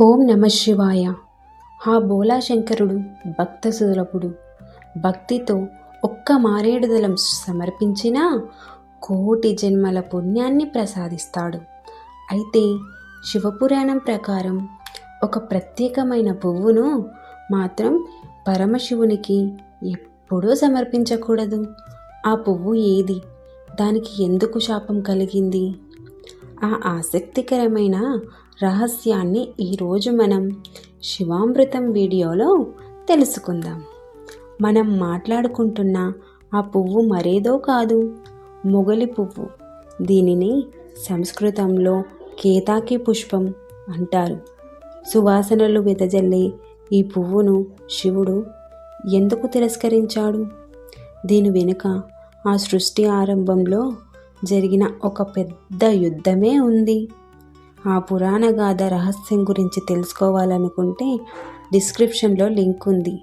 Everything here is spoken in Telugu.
ఓం నమ శివాయ. ఆ బోలాశంకరుడు భక్త సులభుడు భక్తితో ఒక్క మారేడుదలం సమర్పించినా కోటి జన్మల పుణ్యాన్ని ప్రసాదిస్తాడు. అయితే శివపురాణం ప్రకారం ఒక ప్రత్యేకమైన పువ్వును మాత్రం పరమశివునికి ఎప్పుడూ సమర్పించకూడదు. ఆ పువ్వు ఏది? దానికి ఎందుకు శాపం కలిగింది? ఆ ఆసక్తికరమైన రహస్యాన్ని ఈరోజు మనం శివామృతం వీడియోలో తెలుసుకుందాం. మనం మాట్లాడుకుంటున్న ఆ పువ్వు మరేదో కాదు మొగలి పువ్వు. దీనిని సంస్కృతంలో కేతాకి పుష్పం అంటారు. సువాసనలు వెదజల్లే ఈ పువ్వును శివుడు ఎందుకు తిరస్కరించాడు? దీని వెనుక ఆ సృష్టి ఆరంభంలో జరిగిన ఒక పెద్ద యుద్ధమే ఉంది. ఆ పురాణ గాథ రహస్యం గురించి తెలుసుకోవాలనుకుంటే డిస్క్రిప్షన్లో లింక్ ఉంది.